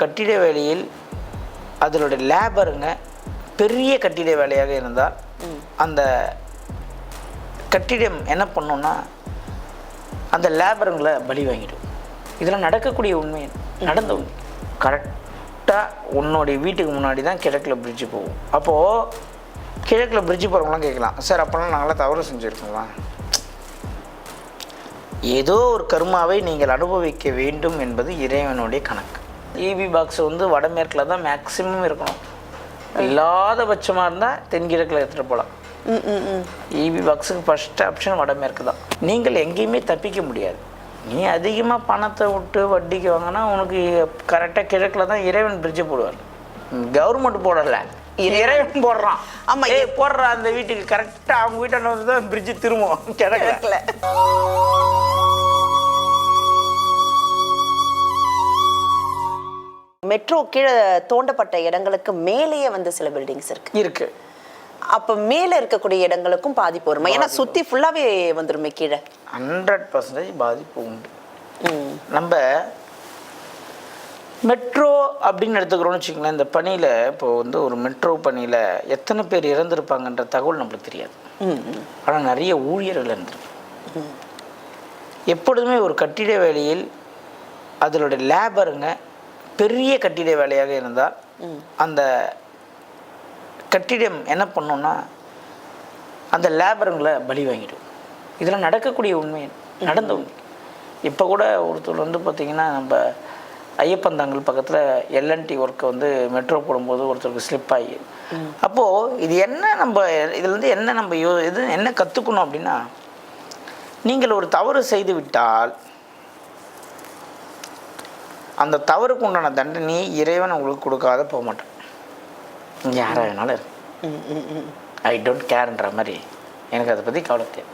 கட்டிட வேலையில் அதனுடைய லேபருங்க பெரிய கட்டிட வேலையாக இருந்தால் அந்த கட்டிடம் என்ன பண்ணும்னா அந்த லேபருங்களை பலி வாங்கிடும். இதெல்லாம் நடக்கக்கூடிய உண்மை நடந்த உண்மை. கரெக்டாக உன்னுடைய வீட்டுக்கு முன்னாடி தான் கிழக்கில் பிரிட்ஜு போகும். அப்போது கிழக்கில் பிரிட்ஜு போகிறவங்களாம் கேட்கலாம் சார் அப்போலாம் நாங்களாம் தவறு செஞ்சுருக்கோங்களா ஏதோ ஒரு கர்மாவை நீங்கள் அனுபவிக்க வேண்டும் என்பது இறைவனுடைய கணக்கு. இபி பாக்ஸ் வந்து வடமேற்கில் தான் மேக்ஸிமம் இருக்கணும். இல்லாத பட்சமாக இருந்தால் தென்கிழக்கில் எடுத்துகிட்டு போகலாம் ம் ம் ம். இபி பாக்ஸுக்கு ஃபஸ்ட் ஆப்ஷன் வடமேற்கு தான். நீங்கள் எங்கேயுமே தப்பிக்க முடியாது. நீ அதிகமாக பணத்தை விட்டு வட்டிக்கு வாங்கினா உனக்கு கரெக்டாக கிழக்கில் தான் இறைவன் பிரிட்ஜு போடுவார். கவர்மெண்ட் போடலை. இறைவன் போடுறான். ஆமா, ஏ போடுற அந்த வீட்டுக்கு. கரெக்டாக அவங்க வீட்டாண்ட வந்து தான் பிரிட்ஜு திரும்பும். கிழக்கில். மெட்ரோ கீழே தோண்டப்பட்ட இடங்களுக்கு மேலேயே வந்து சில பில்டிங்ஸ் இருக்கு. இருக்கு. அப்ப மேல இருக்கக்கூடிய இடங்களுக்கும் பாதிப்பு வருமா? ஏன்னா சுத்தி ஃபுல்லாவே வந்துருமே கீழே. ஹண்ட்ரட் பர்சன்டேஜ் பாதிப்பு உண்டு. நம்ம மெட்ரோ அப்படின்னு எடுத்துக்கிறோம்னு வச்சுக்கோங்களேன் இந்த பணியில் இப்போ வந்து ஒரு மெட்ரோ பணியில் எத்தனை பேர் இறந்துருப்பாங்கன்ற தகவல் நம்மளுக்கு தெரியாது. ஆனால் நிறைய ஊழியர்கள் இருந்திருக்கு எப்பொழுதுமே ஒரு கட்டிட வேலையில் அதனுடைய லேபருங்க பெரிய கட்டிட வேலையாக இருந்தால் அந்த கட்டிடம் என்ன பண்ணும்னா அந்த லேபருங்களை பலி வாங்கிடும். இதெல்லாம் நடக்கக்கூடிய உண்மை. நடந்த உண்மை. இப்போ கூட ஒருத்தர் வந்து பார்த்திங்கன்னா நம்ம ஐயப்பந்தாங்கல் பக்கத்தில் எல்என்டி ஒர்க்கை வந்து மெட்ரோ போடும்போது ஒருத்தருக்கு ஸ்லிப் ஆகி அப்போது இது என்ன நம்ம இதுலேருந்து என்ன நம்ம யோ இது என்ன கற்றுக்கணும் அப்படின்னா நீங்கள் ஒரு தவறு செய்து விட்டால் அந்த தவறுக்கு உண்டான தண்டனையை இறைவன் உங்களுக்கு கொடுக்காத போக மாட்டேன். யாராக வேணாலும் இரு. ம் ம் ம். ஐ டோன்ட் கேர்ன்ற மாதிரி. எனக்கு அதை பற்றி கவலை தேவை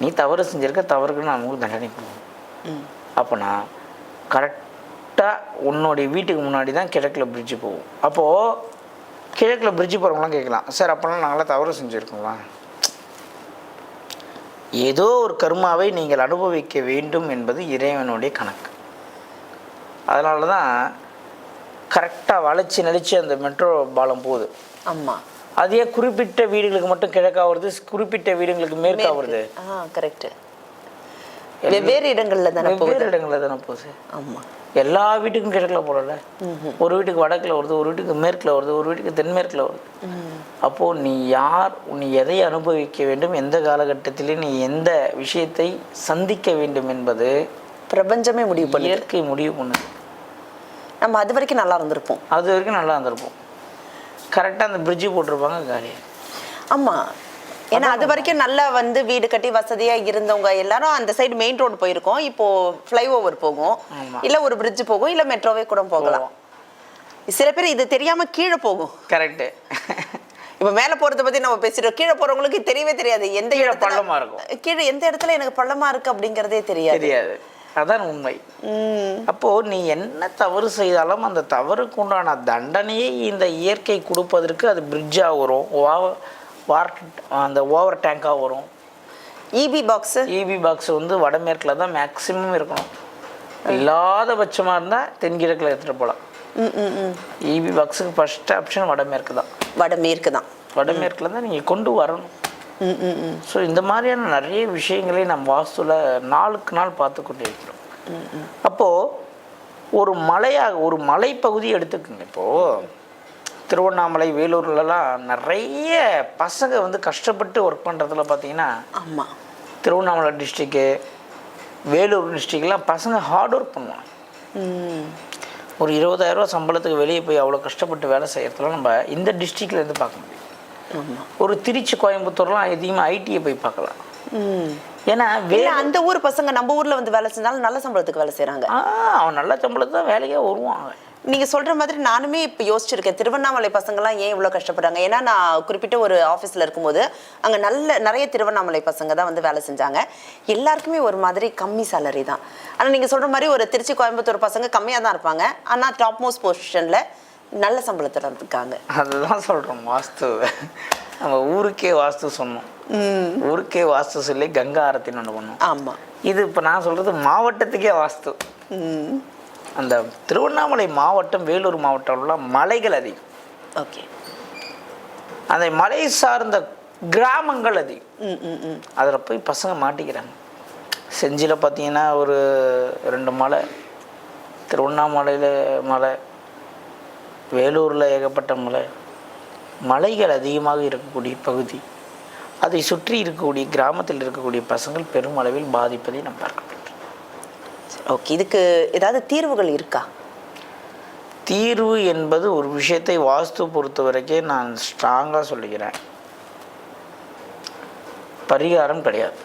நீ தவறு செஞ்சிருக்க தவறுக்கு நான் உங்களுக்கு தண்டனை கொடுக்கணும். ம். அப்போ நான் கரெக்டாக உன்னுடைய வீட்டுக்கு முன்னாடி தான் கிழக்கில் பிரிட்ஜு போகும். அப்போது கிழக்கில் பிரிட்ஜு போகிறவங்களாம் கேட்கலாம் சார் அப்போலாம் நாங்களாம் தவறு செஞ்சுருக்கோங்களா ஏதோ ஒரு கர்மாவை நீங்கள் அனுபவிக்க வேண்டும் என்பது இறைவனுடைய கணக்கு. அதனால தான் கரெக்டாக வளைச்சி நெளிச்சு அந்த மெட்ரோ பாலம் போகுது. ஆமா. அதே குறிப்பிட்ட வீடுகளுக்கு மட்டும் கிழக்கா வருது குறிப்பிட்ட வீடுகளுக்கு மேற்கா வருது. கரெக்ட் வெவ்வேறு இடங்கள்ல தானே வெவ்வேறு இடங்களில் தானே போகுது. ஆமா. எல்லா வீட்டுக்கும் கிழக்கில் போடல ஒரு வீட்டுக்கு வடக்கில் வருது ஒரு வீட்டுக்கு மேற்கில் வருது ஒரு வீட்டுக்கு தென்மேற்கில் வருது. அப்போது நீ யார் நீ எதை அனுபவிக்க வேண்டும் எந்த காலகட்டத்திலே நீ எந்த விஷயத்தை சந்திக்க வேண்டும் என்பது பிரபஞ்சமே முடிவு பண்ணி இயற்கை முடிவு பண்ணுது. நம்ம அது வரைக்கும் நல்லா இருந்திருப்போம். அது வரைக்கும் நல்லா இருந்திருப்போம். கரெக்டாக அந்த பிரிட்ஜு போட்டிருப்பாங்க காலியாக ஆமா. ஏன்னா அது வரைக்கும் நல்லா வந்து வீடு கட்டி வசதியா இருந்தவங்க எல்லாரும் அந்த சைடு மெயின் ரோடு போயிருக்கோம். இப்போ ஃப்ளைஓவர் போகும். இல்ல ஒரு பிரிட்ஜ் போகும் இல்ல மெட்ரோவே கூட போகலாம். சில பேர் இது தெரியாம கீழே போகும். கரெக்டு இப்ப மேல போறத பத்தி நம்ம பேசிட்டோம். கீழே போறவங்களுக்கு தெரியவே தெரியாது. எந்த கீழே இடத்துல- பள்ளமா இருக்கும். கீழே எந்த இடத்துல எனக்கு பள்ளமா இருக்கு அப்படிங்கறதே தெரியாது. தெரியாது. அதான் உண்மை. அப்போது நீ என்ன தவறு செய்தாலும் அந்த தவறுக்கு உண்டான தண்டனையை இந்த இயற்கை கொடுப்பதற்கு அது பிரிட்ஜாக வரும். வார் அந்த ஓவர் டேங்காக வரும். இபி பாக்ஸ் இபி பாக்ஸ் வந்து வடமேற்கில் தான் மேக்ஸிமம் இருக்கணும். இல்லாத பட்சமாக இருந்தால் தென்கிழக்கில் எடுத்துகிட்டு போகலாம் இபி பாக்ஸுக்கு ஃபஸ்ட் ஆப்ஷன் வடமேற்கு தான். வடமேற்கு தான். வடமேற்கில் தான் நீங்கள் கொண்டு வரணும். ஸோ இந்த மாதிரியான நிறைய விஷயங்களை நம் வாஸ்துல நாளுக்கு நாள் பார்த்து கொண்டு இருக்கிறோம். அப்போது ஒரு மலையாக ஒரு மலைப்பகுதி எடுத்துக்கோங்க. இப்போது திருவண்ணாமலை வேலூர்லலாம் நிறைய பசங்க வந்து கஷ்டப்பட்டு ஒர்க் பண்ணுறதுல பார்த்தீங்கன்னா ஆமா. திருவண்ணாமலை டிஸ்ட்ரிக்கு வேலூர் டிஸ்ட்ரிக்ட்லாம் பசங்க ஹார்ட் ஒர்க் பண்ணுவாங்க. ஒரு இருபதாயிரரூவா சம்பளத்துக்கு வெளியே போய் அவ்வளோ கஷ்டப்பட்டு வேலை செய்கிறதுலாம் நம்ம இந்த டிஸ்ட்ரிக்ட்லேருந்து பார்க்க முடியும். ஒரு திருச்சி கோயம்புத்தூர்லாம் அதிகமாக ஐடியை போய் பார்க்கலாம் ஏன்னா வே இல்ல அந்த ஊர் பசங்க நம்ம ஊர்ல வந்து வேலை செஞ்சாலும் நல்ல சம்பளத்துக்கு வேலை செய்றாங்க. ஆ அவன் நல்ல சம்பளத்தை தான் வேலைக்கே வருவான் அவன். நீங்க சொல்ற மாதிரி நானுமே இப்ப யோசிச்சிருக்கேன். திருவண்ணாமலை பசங்கலாம் ஏன் இவ்வளவு கஷ்டப்படுறாங்க? ஏன்னா நான் குறிப்பிட்ட ஒரு ஆபீஸ்ல இருக்கும்போது அங்க நல்ல நிறைய திருவண்ணாமலை பசங்க தான் வந்து வேலை செஞ்சாங்க. எல்லாருக்குமே ஒரு மாதிரி கம்மி சேலரி தான். ஆனா நீங்க சொல்ற மாதிரி ஒரு திருச்சி கோயம்புத்தூர் பசங்க கம்மியா தான் இருப்பாங்க. ஆனா டாப் மோஸ்ட் பொசிஷன்ல நல்ல சம்பளத்துல இருக்காங்க அதுதான் சொல்கிறோம் வாஸ்து. நம்ம ஊருக்கே வாஸ்து சொன்னோம். ஊருக்கே வாஸ்து சொல்லி கங்கா ஆரத்தின்னு ஒன்று பண்ணோம். ஆமா. இது இப்போ நான் சொல்கிறது மாவட்டத்துக்கே வாஸ்து. அந்த திருவண்ணாமலை மாவட்டம் வேலூர் மாவட்டம்லாம் மலைகள் அதிகம். ஓகே. அந்த மலை சார்ந்த கிராமங்கள் அதிகம். ம் ம் ம். அதில் போய் பசங்க மாட்டிக்கிறாங்க. செஞ்சியில் பார்த்தீங்கன்னா ஒரு ரெண்டு மலை திருவண்ணாமலையில் மலை வேலூரில் ஏகப்பட்ட மலை மலைகள் அதிகமாக இருக்கக்கூடிய பகுதி. அதை சுற்றி இருக்கக்கூடிய கிராமத்தில் இருக்கக்கூடிய பசங்கள் பெருமளவில் பாதிப்பதை நாம் பார்க்க முடியும். ஓகே இதுக்கு ஏதாவது தீர்வுகள் இருக்கா? தீர்வு என்பது ஒரு விஷயத்தை வாஸ்து பொறுத்த வரைக்கும் நான் ஸ்ட்ராங்காக சொல்லுகிறேன். பரிகாரம் கிடையாது.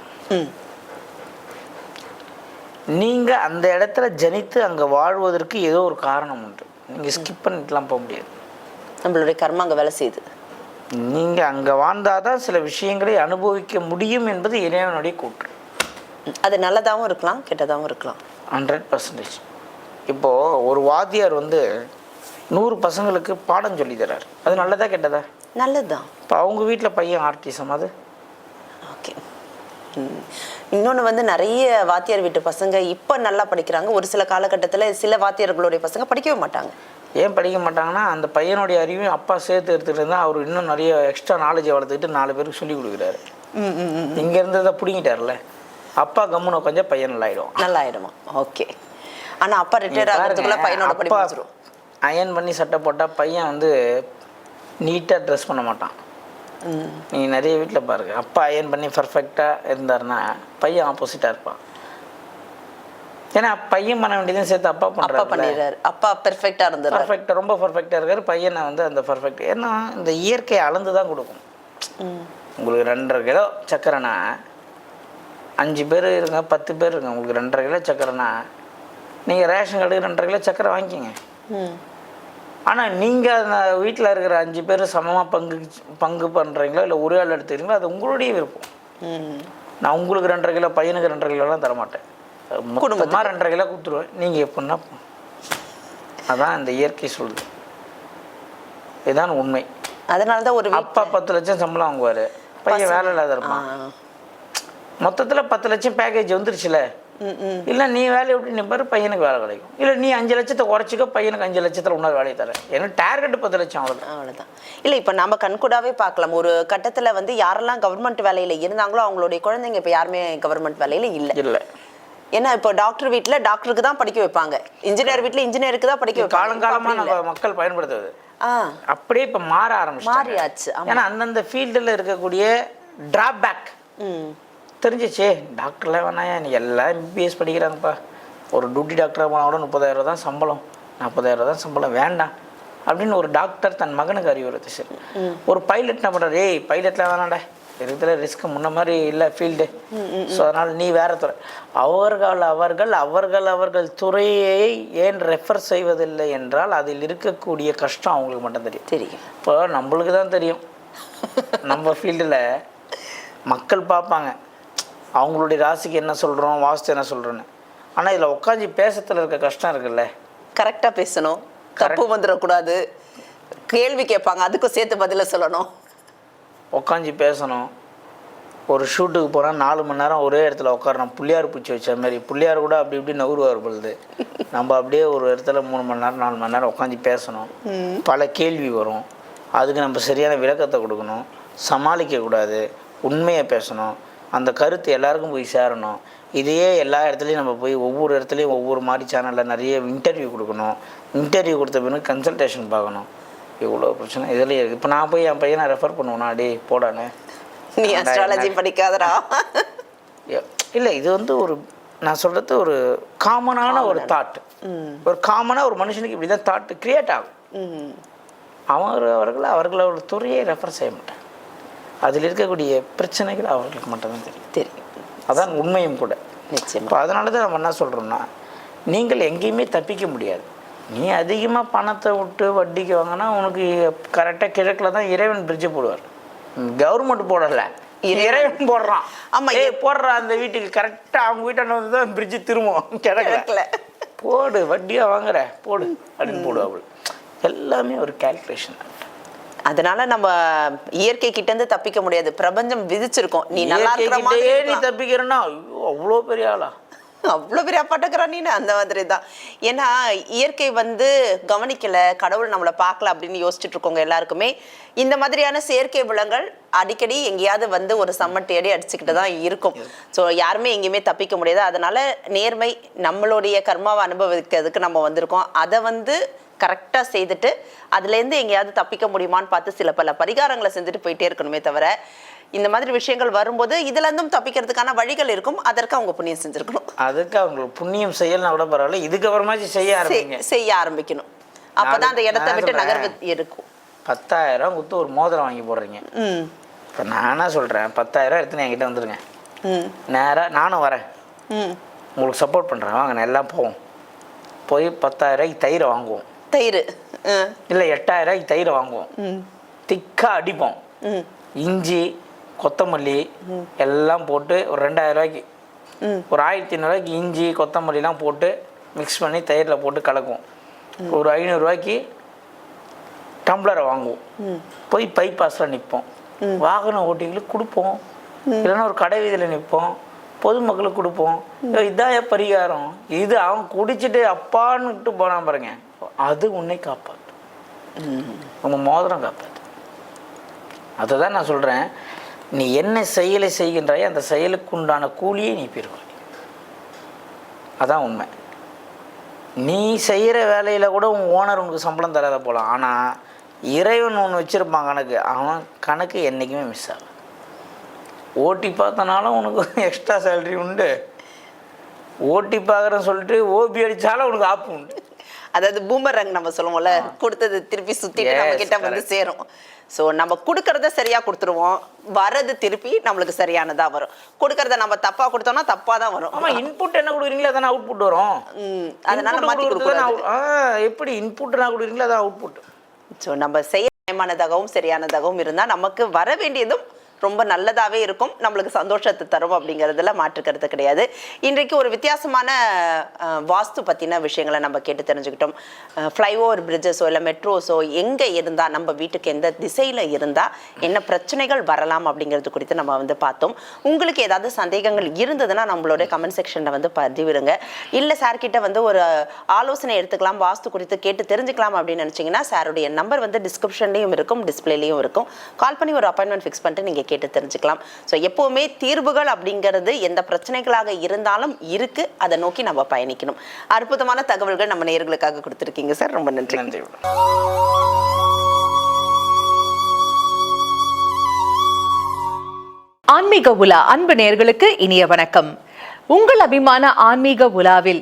நீங்கள் அந்த இடத்துல ஜனித்து அங்கே வாழ்வதற்கு ஏதோ ஒரு காரணம் உண்டு. நீங்கள் ஸ்கிப் பண்ணிட்டுலாம் போக முடியாது. நம்மளுடைய கர்மா அங்கே வேலை செய்யுது. நீங்கள் அங்கே வாழ்ந்தால் தான் சில விஷயங்களை அனுபவிக்க முடியும் என்பது இறைவனுடைய கூற்று. அது நல்லதாகவும் இருக்கலாம் கெட்டதாகவும் இருக்கலாம். ஹண்ட்ரட் பர்சன்டேஜ் இப்போது ஒரு வாத்தியார் வந்து நூறு பசங்களுக்கு பாடம் சொல்லி தர்றார் அது நல்லதா கெட்டதா? நல்லதுதான். இப்போ அவங்க வீட்டில் பையன் ஆர்டிசம் அது? ஓகே இன்னொன்று வந்து நிறைய வாத்தியார் வீட்டு பசங்க இப்போ நல்லா படிக்கிறாங்க. ஒரு சில காலகட்டத்தில் சில வாத்தியார்களுடைய பசங்க படிக்கவே மாட்டாங்க. ஏன் படிக்க மாட்டாங்கன்னா அந்த பையனுடைய அறிவையும் அப்பா சேர்த்து எடுத்துகிட்டு இருந்தால் அவர் இன்னும் நிறைய எக்ஸ்ட்ரா நாலேஜை வளர்த்துக்கிட்டு நாலு பேருக்கு சொல்லி கொடுக்குறாரு. இங்கே இருந்ததை பிடிங்கிட்டார்ல அப்பா கம்முன்னு உட்காந்து பையன் நல்லா ஆயிடும் நல்லா ஆயிடுமா ஓகே. ஆனால் அப்பா ரிட்டையர் ஆகிறதுக்குள்ள பையனோட படிப்பு அயன் பண்ணி சட்டை போட்டால் பையன் வந்து நீட்டாக ட்ரெஸ் பண்ண மாட்டான். நீங்கள் நிறைய வீட்டில் பாருங்க. அப்பா அயன் பண்ணி பர்ஃபெக்டாக இருந்தாருன்னா பையன் ஆப்போசிட்டாக இருப்பான். ஏன்னா பையன் பண்ண வேண்டியதையும் சேர்த்து அப்பா அப்பா பண்ணிடுறாரு. அப்பா பெர்ஃபெக்டாக இருந்துடுறாரு. பர்ஃபெக்ட் ரொம்ப பர்ஃபெக்டாக இருக்காரு. பையனை வந்து அந்த பர்ஃபெக்ட் ஏன்னா இந்த இயற்கை அளந்து தான் கொடுக்கும் உங்களுக்கு ரெண்டரை கிலோ சக்கரைனா அஞ்சு பேர் இருங்க பத்து பேர் இருங்க. உங்களுக்கு ரெண்டரை கிலோ சக்கரைனா நீங்கள் ரேஷன் கடைக்கு ரெண்டரை கிலோ சக்கரை வாங்கிக்கிங்க. ம். ஆனால் நீங்கள் அந்த வீட்டில் இருக்கிற அஞ்சு பேர் சமமாக பங்கு பங்கு பண்ணுறீங்களோ இல்லை ஒரே ஆள் எடுத்துக்கிறீங்களோ? அது உங்களுடைய விருப்பம். நான் உங்களுக்கு ரெண்டரை கிலோ பையனுக்கு ரெண்டரை கிலோலாம் தரமாட்டேன். குடும்பமாக ரெண்டரை கிலோ கொடுத்துருவேன். நீங்கள் எப்படின்னா அதான் இந்த இயற்கை சொல்லுது இதுதான் உண்மை. அதனால தான் ஒரு அப்பா பத்து லட்சம் சம்பளம் வாங்குவார். பையன் வேலை இல்லாத இருப்பான். மொத்தத்தில் பத்து லட்சம் பேக்கேஜ் வந்துருச்சுல. இல்லை நீ வேலையை விட்டு நிப்பாரு பையனுக்கு வேலை கிடைக்கும். இல்லை நீ அஞ்சு லட்சத்தை குறைச்சிக்கோ பையனுக்கு அஞ்சு லட்சத்தில் இன்னொரு வேலையை தரேன். ஏன்னா டார்கெட் பத்து லட்சம் அவ்வளோதான் அவ்வளோதான் இல்லை இப்போ நம்ம கண்கூடாவே பார்க்கலாம். ஒரு கட்டத்தில் வந்து யாரெல்லாம் கவர்மெண்ட் வேலையில் இருந்தாங்களோ அவங்களுடைய குழந்தைங்க இப்போ யாருமே கவர்மெண்ட் வேலையில் இல்லை. இல்லை. ஏன்னா இப்போ டாக்டர் வீட்டில் டாக்டருக்கு தான் படிக்க வைப்பாங்க. இன்ஜினியர் வீட்டில் இன்ஜினியருக்கு தான் படிக்க வைப்பாங்க. காலங்காலமாக. நம்ம மக்கள் பயன்படுத்துவது ஆ. அப்படியே இப்போ மாற ஆரம்பிச்சு மாறியாச்சு. ஏன்னா அந்தந்த ஃபீல்டில் இருக்கக்கூடிய டிராபேக் தெரிஞ்சிச்சே. டாக்டர்லாம் வேணாயா நீ எல்லாம் எம்பிபிஎஸ் படிக்கிறாங்கப்பா. ஒரு டியூட்டி டாக்டராக போனால் கூட முப்பதாயிரம் தான் சம்பளம். நாற்பதாயிரம் தான் சம்பளம். வேண்டாம். அப்படின்னு ஒரு டாக்டர் தன் மகனுக்கு அறிவுறுத்து சரி. ஒரு பைலட் என்ன பண்ணுறாரு ஏய் பைலட்லாம் வேணாண்டா இருக்கிறதுல ரிஸ்க் முன்ன மாதிரி இல்லை ஃபீல்டு ஸோ அதனால் நீ வேற துறை. அவர்கள் அவர்கள் அவர்கள் அவர்கள் துறையை ஏன் ரெஃபர் செய்வதில்லை என்றால் அதில் இருக்கக்கூடிய கஷ்டம் அவங்களுக்கு மட்டும் தெரியும். தெரியும் இப்போ நம்மளுக்கு தான் தெரியும். நம்ம ஃபீல்டில் மக்கள் பார்ப்பாங்க. அவங்களுடைய ராசிக்கு என்ன சொல்கிறோம் வாஸ்து என்ன சொல்கிறோன்னு ஆனால் இதில் உட்காந்து பேசத்தில் இருக்க கஷ்டம் இருக்குல்ல. கரெக்டாக பேசணும். தப்பு வந்துடக்கூடாது. கேள்வி கேட்பாங்க அதுக்கும் சேர்த்து பதில சொல்லணும். உட்காந்து பேசணும். ஒரு ஷூட்டுக்கு போனால் நாலு மணி நேரம் ஒரே இடத்துல உட்காரணும் புள்ளியார் பூச்சி வச்ச மாதிரி. புள்ளியார் கூட அப்படி இப்படி நகருவார் பொழுது. நம்ம அப்படியே ஒரு இடத்துல மூணு மணி நேரம் நாலு மணி நேரம் உட்காந்து பேசணும். பல கேள்வி வரும். அதுக்கு நம்ம சரியான விளக்கத்தை கொடுக்கணும். சமாளிக்கக்கூடாது. உண்மையை பேசணும். அந்த கருத்து எல்லாருக்கும் போய் சேரணும். இதையே எல்லா இடத்துலையும் நம்ம போய் ஒவ்வொரு இடத்துலையும் ஒவ்வொரு மாதிரி சேனலில் நிறைய இன்டர்வியூ கொடுக்கணும். இன்டர்வியூ கொடுத்த பிறகு கன்சல்டேஷன் பார்க்கணும். இவ்வளோ பிரச்சனை? இதில் இருக்குது இப்போ நான் போய் என் பையனை ரெஃபர் பண்ணுவேனா? டேய் போடானே. நீ அஸ்ட்ராலஜி படிக்காதடா. இல்லை இது வந்து ஒரு நான் சொல்கிறது ஒரு காமனான ஒரு தாட் ஒரு காமனாக ஒரு மனுஷனுக்கு இப்படி தான் தாட் கிரியேட் ஆகும் அவர் அவர்கள் அவர்களோட துறையை ரெஃபர் செய்ய மாட்டாங்க அதில் இருக்கக்கூடிய பிரச்சனைகள் அவர்களுக்கு மட்டும்தான் தெரியும். தெரியும். அதான் உண்மையும் கூட. நிச்சயமா. இப்போ அதனால தான் நம்ம என்ன சொல்கிறோம்னா நீங்கள் எங்கேயுமே தப்பிக்க முடியாது. நீ அதிகமாக பணத்தை விட்டு வட்டிக்கு வாங்கினா உனக்கு கரெக்டாக கிழக்கில் தான் இறைவன் பிரிட்ஜு போடுவார். கவர்மெண்ட் போடலை. இறைவன் போடுறான். ஆமா, ஏய் போடுற அந்த வீட்டுக்கு கரெக்டாக அவங்க வீட்டாண்ட வந்து தான் பிரிட்ஜு திரும்பும். கிழக்கில். கிழக்குல. போடு வட்டியாக வாங்குற. போடு அப்படின்னு போடுவாள் எல்லாமே ஒரு கேல்குலேஷன் அதனால நம்ம இயற்கை கிட்ட இருந்து தப்பிக்க முடியாது. பிரபஞ்சம் விதிச்சிருக்கோம். நீ நல்லா இருக்கிற மாதிரி நீ. தப்பிக்கிறேன்னா ஐயோ அவ்வளோ பெரிய ஆளா? அவ்வளோ பெரிய அப்பாட்டக்கிறா நீ அந்த மாதிரி தான் ஏன்னா இயற்கை வந்து கவனிக்கல கடவுள் நம்மளை பார்க்கல அப்படின்னு யோசிச்சுட்டு இருக்கோங்க எல்லாருக்குமே. இந்த மாதிரியான செயற்கை விலங்குகள் அடிக்கடி எங்கேயாவது வந்து ஒரு சம்மட்டி அடி அடிச்சுக்கிட்டு தான் இருக்கும். ஸோ யாருமே எங்கேயுமே தப்பிக்க முடியாது. அதனால நேர்மை நம்மளுடைய கர்மாவை அனுபவிக்கிறதுக்கு நம்ம வந்திருக்கோம். அதை வந்து கரெக்டாக செய்துட்டு அதுலேருந்து எங்கேயாவது தப்பிக்க முடியுமான்னு பார்த்து சில பல பரிகாரங்களை செஞ்சுட்டு போயிட்டே இருக்கணுமே தவிர இந்த மாதிரி விஷயங்கள் வரும்போது இதுல இருந்தும் தப்பிக்கிறதுக்கான வழிகள் இருக்கும். அதற்கு அவங்க புண்ணியம் செஞ்சிருக்கணும். அதுக்கு அவங்களுக்கு புண்ணியம் செய்யலனா கூட பரவாயில்ல. இதுக்கப்புறமாச்சும் செய்ய ஆரம்பிங்க. செய்- செய்ய ஆரம்பிக்கணும். அப்பதான் அந்த இடத்த விட்டு. நகர்வு இருக்கும். பத்தாயிரம் கொடுத்து ஒரு மோதிரம் வாங்கி போடுறீங்க. இப்போ நானா சொல்கிறேன் பத்தாயிரம் எடுத்துன்னு என்கிட்ட வந்துருங்க. ம். நேராக நானும் வரேன். உங்களுக்கு சப்போர்ட் பண்ணுறேன் வாங்க நான் எல்லாம் போவோம். போய் பத்தாயிரரூபாய்க்கு தயிரை வாங்குவோம். தயிர். இல்லை எட்டாயிரரூபாய்க்கு தயிரை வாங்குவோம். திக்காக அடிப்போம். இஞ்சி கொத்தமல்லி எல்லாம் போட்டு ஒரு ரெண்டாயிரம் ரூபாய்க்கு ம். ஒரு ஆயிரத்தி ஐநூறுரூவாய்க்கு இஞ்சி கொத்தமல்லிலாம் போட்டு மிக்ஸ் பண்ணி தயிரில் போட்டு கலக்குவோம். ஒரு ஐநூறுரூவாய்க்கு டம்ளரை வாங்குவோம். போய் பைபாஸில் நிற்போம். வாகன ஓட்டிகளுக்கு கொடுப்போம். இல்லைன்னா ஒரு கடை வீதியில் நிற்போம். பொதுமக்களுக்கு கொடுப்போம். இதான் என் பரிகாரம். இது அவன் குடிச்சிட்டு அப்பான்னுட்டு போனான் பாருங்க. அது உன்னை காப்பாற்றும் உங்கள் மோதிரம் காப்பாற்று அதை தான் நான் சொல்கிறேன் நீ என்ன செயலை செய்கின்றாயோ அந்த செயலுக்கு உண்டான கூலியை நீ பெறுவாய். அதான் உண்மை. நீ செய்கிற வேலையில் கூட உன் ஓனர் உனக்கு சம்பளம் தராத போகலாம் ஆனால் இறைவன் ஒன்று வச்சுருப்பான் கணக்கு. அவன் கணக்கு என்றைக்குமே மிஸ் ஆகும் ஓட்டி பார்த்தனாலும் உனக்கு எக்ஸ்ட்ரா சேலரி உண்டு. ஓட்டி பார்க்குறேன்னு சொல்லிட்டு ஓபி அடித்தாலும் உனக்கு ஆப்பு உண்டு. அதாவது பூமரங் நம்ம சொல்லுவோம்ல கொடுத்தது திருப்பி சுத்திட்டு நம்ம கிட்ட வந்து. சேரும். ஸோ நம்ம கொடுக்கறத சரியா கொடுத்துருவோம். வரது திருப்பி நம்மளுக்கு சரியானதா வரும். கொடுக்கறத நம்ம தப்பா கொடுத்தோம்னா தப்பா தான் வரும். ஆமாம் இன்புட் என்ன கொடுக்குறீங்களோ அதானே அவுட்புட் வரும். அதனால out- ஆ எப்படி இன்புட் நான் கொடுக்குறீங்களோ அதான் அவுட்புட் ஸோ நம்ம செய்ய நியாயமானதாகவும் சரியானதாகவும் இருந்தால் நமக்கு வர வேண்டியதும் ரொம்ப நல்லதாகவே இருக்கும். நம்மளுக்கு சந்தோஷத்தை தரும் அப்படிங்கிறதுல மாற்றுக்கிறது கிடையாது. இன்றைக்கு ஒரு வித்தியாசமான வாஸ்து பற்றின விஷயங்களை நம்ம கேட்டு தெரிஞ்சுக்கிட்டோம். ஃப்ளைஓவர் பிரிட்ஜஸோ இல்லை மெட்ரோஸோ எங்கே இருந்தால் நம்ம வீட்டுக்கு எந்த திசையில் இருந்தால் என்ன பிரச்சனைகள் வரலாம் அப்படிங்கிறது குறித்து நம்ம வந்து பார்த்தோம். உங்களுக்கு ஏதாவது சந்தேகங்கள் இருந்ததுன்னா நம்மளோட கமெண்ட் செக்ஷனில் வந்து பதிவிடுங்க. இல்லை சார்கிட்ட வந்து ஒரு ஆலோசனை எடுத்துக்கலாம் வாஸ்து குறித்து கேட்டு தெரிஞ்சுக்கலாம் அப்படின்னு நினச்சிங்கன்னா சாருடைய நம்பர் வந்து டிஸ்கிரிப்ஷன்லேயும் இருக்கும் டிஸ்பிளேலையும் இருக்கும். கால் பண்ணி ஒரு அப்பாயின்மெண்ட் ஃபிக்ஸ் பண்ணிட்டு நீங்கள் கேட்டு தெரிஞ்சுக்கலாம். ஸோ எப்போவுமே தீர்வுகள் அப்படிங்கிறது எந்த பிரச்சனைகளாக இருந்தாலும் இருக்கு. அதை நோக்கி நம்ம பயணிக்கணும். அற்புதமான தகவல்கள் நம்ம நேயர்களுக்காக கொடுத்துருக்கீங்க சார். ரொம்ப நன்றி. நன்றி. ஆன்மீக உலா அன்பு நேர்களுக்கு இனிய வணக்கம். உங்கள் அபிமான ஆன்மீக உலாவில்